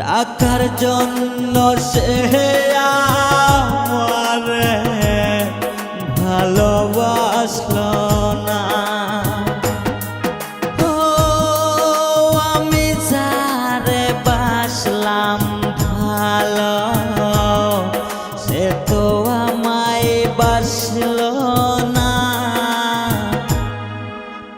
টাকার জন্য সে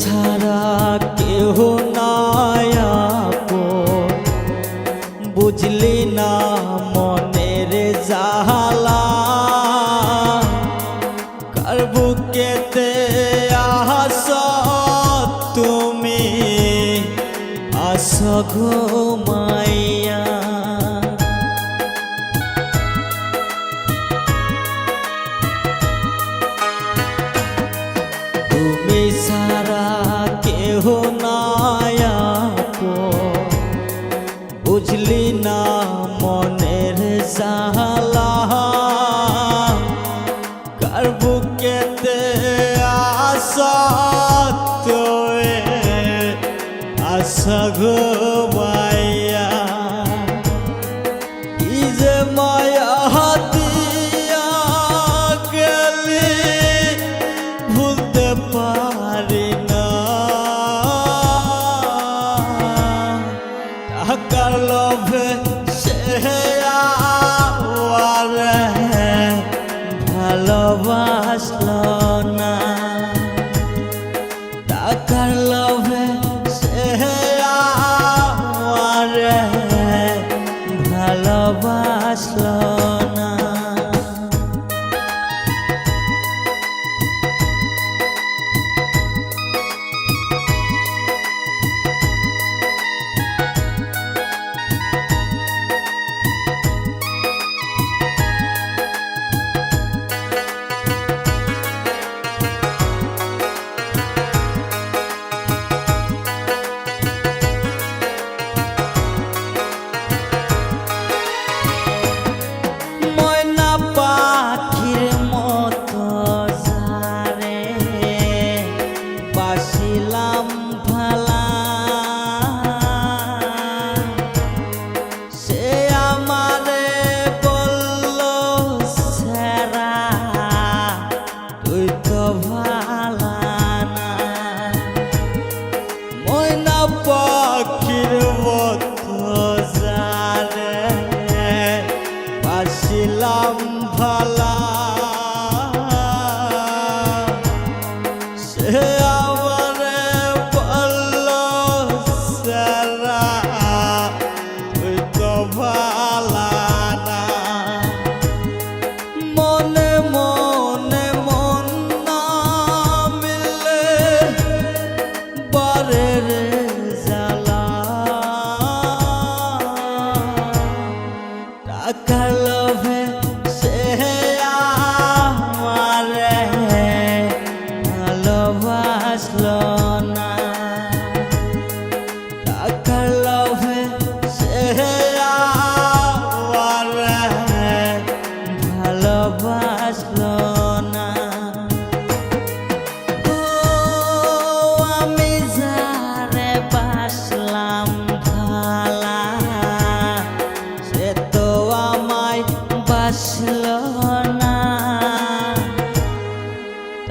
ছাড়া কেহ নায়াপন বুঝলি না মনের জাহালা কার বুকেতে আহাস তুমি? আসো ঘুমা বন্ধু নায়া বুঝলি না মনের জালা কার বুকেতে আসাত আশা গো? pó.